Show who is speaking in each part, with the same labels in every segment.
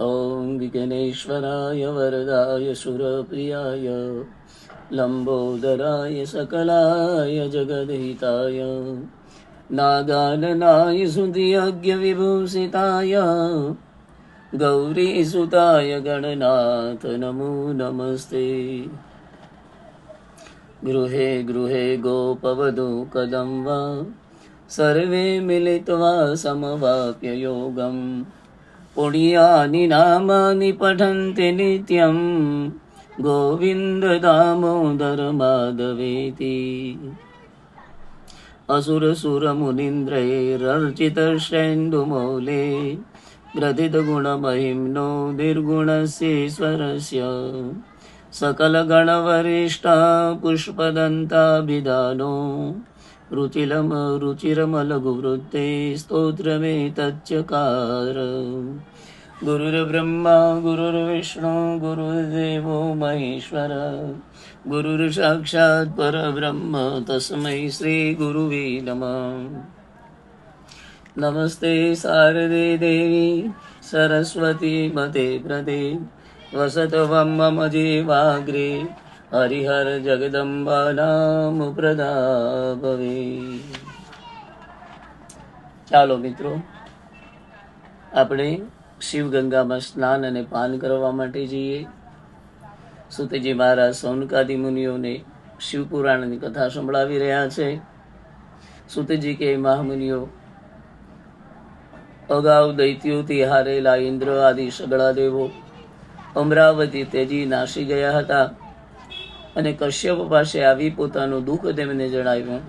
Speaker 1: ॐ विघ्नेश्वराय वरदाय सुरप्रियाय लम्बोदराय सकलाय जगद्हिताय नागाननाय सुधियज्ञविभूषिताय गौरीसुताय गणनाथ नमो नमस्ते गृहे गृहे गोपवधू कदं वा सर्वे मिलित्वा समवाप्य योगम् पुण्यानि नामानि पठन्ति नित्यं गोविन्द दामोदर माधवेति असुरसुरमुनीन्द्रैरर्चितश्रेन्दुमौले ग्रथितगुणमहिम्नो निर्गुणस्येश्वरस्य सकलगणवरिष्ठा पुष्पदन्ताभिधानो रुचिलम रुचिरमलघुवृत्ते स्तोत्रमेतच्चकार गुरुर्ब्रह्मा गुरुर्विष्णु गुरुर्देवो महेश्वर गुरुर्साक्षात् परब्रह्म तस्मै श्रीगुरुवे नमः नमस्ते शारदे देवी सरस्वती मते प्रदे वसतवं मम जीवाग्रे હરિહર જગદંબા નામ પ્રદા ચાલો મિત્રો, આપણે શિવગંગામાં સ્નાન અને પાન કરવા માટે જઈએ. સુતજી મહારાજ સૌનકાદી મુનિઓને શિવપુરાણની કથા સંભળાવી રહ્યા છે. સુતજી કે, મહામુનિઓ, અગાઉ દૈત્યોથી હારેલા ઇન્દ્ર આદિ સગળા દેવો અમરાવતી તેજી નાસી ગયા હતા. અને કશ્યપ પાસે આવી પોતાનું દુઃખ તેમને જણાવ્યું.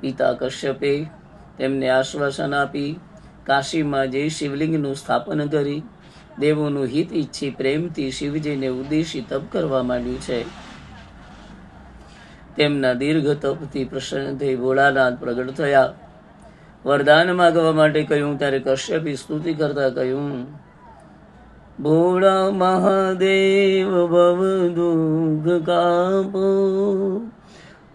Speaker 1: પિતા કશ્યપે તેમને આશ્વાસન આપી, કાશીમાં જે શિવલિંગનું સ્થાપન કરી, દેવોનું હિત ઈચ્છી પ્રેમથી શિવજીને ઉદ્દેશી તપ કરવા માંડ્યું છે. તેમના દીર્ઘ તપથી પ્રસન્ન થઈ ભોળાનાથ પ્રગટ થયા. વરદાન માગવા માટે કહ્યું, ત્યારે કશ્યપી સ્તુતિ કરતા કહ્યું ભોળા મહાદેવ ભવ દુઃખ કાપો.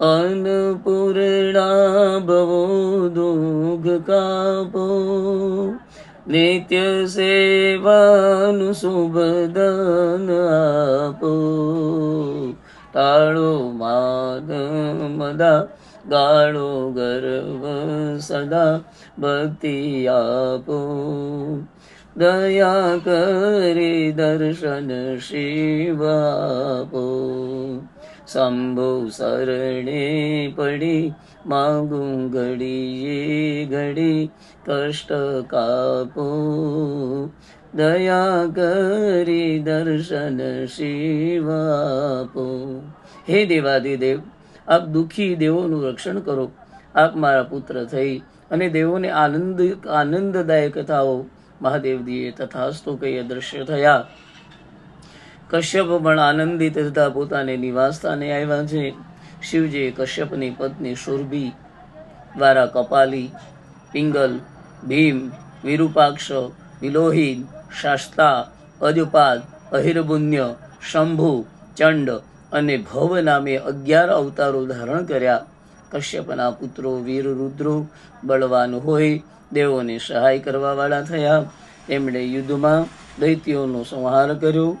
Speaker 1: અન્નપૂર્ણા ભવો દુઃખ કાપો. નિત્ય સેવાનું શુભદન આપો. ટાળો માન મદા ગાળો ગર્વ સદા ભક્તિ આપો. દયા કરી દર્શન શિવાપો શંભુ શરણે પડી માગું ઘડીએ ઘડી કષ્ટ કાપો દયા કરી દર્શન શિવાપો હે દેવાદિદેવ આપ દુઃખી દેવોનું રક્ષણ કરો આપ મારા પુત્ર થઈ અને દેવોને આનંદ આનંદદાયક થાઓ મહાદેવજીએ તથાસ્તુ કહી અદૃશ્ય થયા. કશ્યપ પણ આનંદિત થતા પોતાને નિવાસસ્થાને આવ્યા છે. શિવજીએ કશ્યપની પત્ની સુરભી દ્વારા કપાલી, પિંગલ, ભીમ, વિરૂપાક્ષ વિલોહિત શાસ્તા, અજપાદ, અહિરબુન્ય, શંભુ, ચંડ અને ભવ નામે અગિયાર અવતારો ધારણ કર્યા. કશ્યપના પુત્રો વીર રુદ્રો બળવાન હોય દેવોને સહાય કરવાવાળા થયા. તેમણે યુદ્ધમાં દૈત્યોનો સંહાર કર્યો.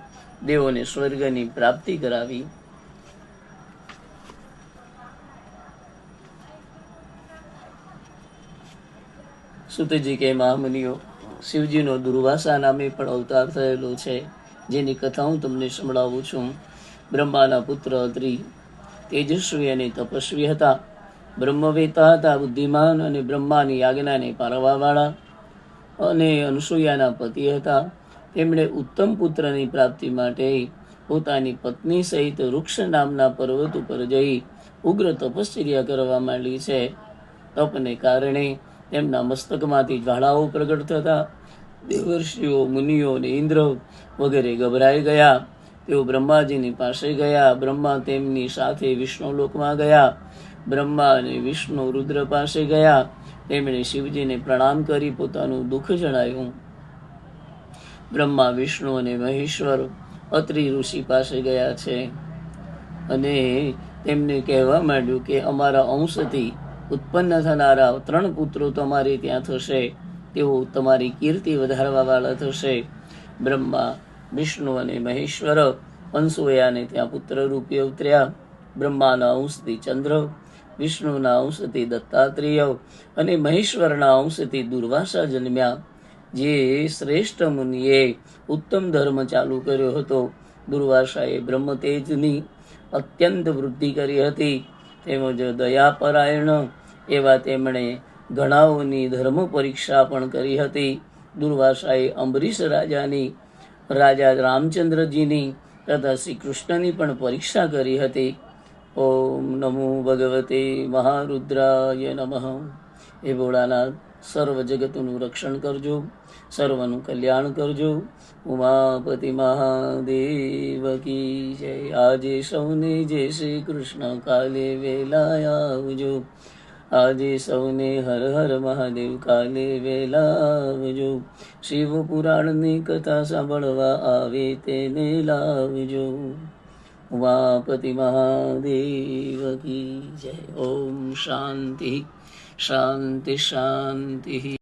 Speaker 1: દેવોને સ્વર્ગની પ્રાપ્તિ કરાવી. સુતજી કે, મહામુનિઓ, શિવજીનો દુર્વાસા નામે પણ અવતાર થયેલો છે, જેની કથા હું તમને સંભળાવું છું. બ્રહ્માના પુત્ર અત્રિ તેજસ્વી અને તપસ્વી હતા. બ્રહ્મવેતા હતા બુદ્ધિમાન અને બ્રહ્માની આજ્ઞાને પારવાવાળા અને અનુસૂયાના પતિ હતા. તેમણે ઉત્તમ પુત્રની પ્રાપ્તિ માટે પોતાની પત્ની સહિત વૃક્ષ નામના પર્વત ઉપર જઈ ઉગ્ર તપશ્ચર્યા કરવા માંડી છે. તપને કારણે તેમના મસ્તકમાંથી જ્વાળાઓ પ્રગટ થતા દેવર્ષિઓ, મુનિઓ અને ઇન્દ્ર વગેરે ગભરાઈ ગયા. તેઓ બ્રહ્માજીની પાસે ગયા. બ્રહ્મા તેમની સાથે વિષ્ણુલોકમાં ગયા. બ્રહ્મા અને વિષ્ણુ રુદ્ર પાસે ગયા. તેમણે શિવજીને પ્રણામ કરી પોતાનું દુઃખ જણાવ્યું. બ્રહ્મા, વિષ્ણુ અને મહેશ્વર અત્રિ ઋષિ પાસે ગયા છે અને તેમને કહેવા માંડ્યું કે અમારા અંશથી ઉત્પન્ન થનારા ત્રણ પુત્રો તમારે ત્યાં થશે. તેઓ તમારી કીર્તિ વધારવા વાળા થશે. બ્રહ્મા, વિષ્ણુ અને મહેશ્વર અંશુયાને ત્યાં પુત્ર રૂપે ઉતર્યા. બ્રહ્માના અંશથી ચંદ્ર વિષ્ણુના અંશથી દત્તાત્રેય અને મહેશ્વરના અંશથી દુર્વાસા જન્મ્યા. જે શ્રેષ્ઠ મુનિએ ઉત્તમ ધર્મ ચાલુ કર્યો હતો. દુર્વાસાએ બ્રહ્મ તેજની અત્યંત વૃદ્ધિ કરી હતી. તેમજ દયાપરાયણ એવા તેમણે ઘણાઓની ધર્મ પરીક્ષા પણ કરી હતી. દુર્વાસાએ અંબરીશ રાજાની, રાજા રામચંદ્રજીની તથા શ્રી કૃષ્ણની પણ પરીક્ષા કરી હતી. ઓમ નમો ભગવતે મહારુદ્રાય નમઃ એ ભોળાનાથ સર્વ જગતનું રક્ષણ કરજો સર્વનું કલ્યાણ કરજો ઉમાપતિ મહાદેવ કી જય આજે સૌને જય શ્રી કૃષ્ણ કાલે વેલા આવજો આજે સૌને હર હર મહાદેવ કાલે વેલા આવજો શિવ પુરાણની કથા સાંભળવા આવે તેને લાવજો ઉમાપતિ મહાદેવ કી જય ઓમ શાંતિ શાંતિ શાંતિ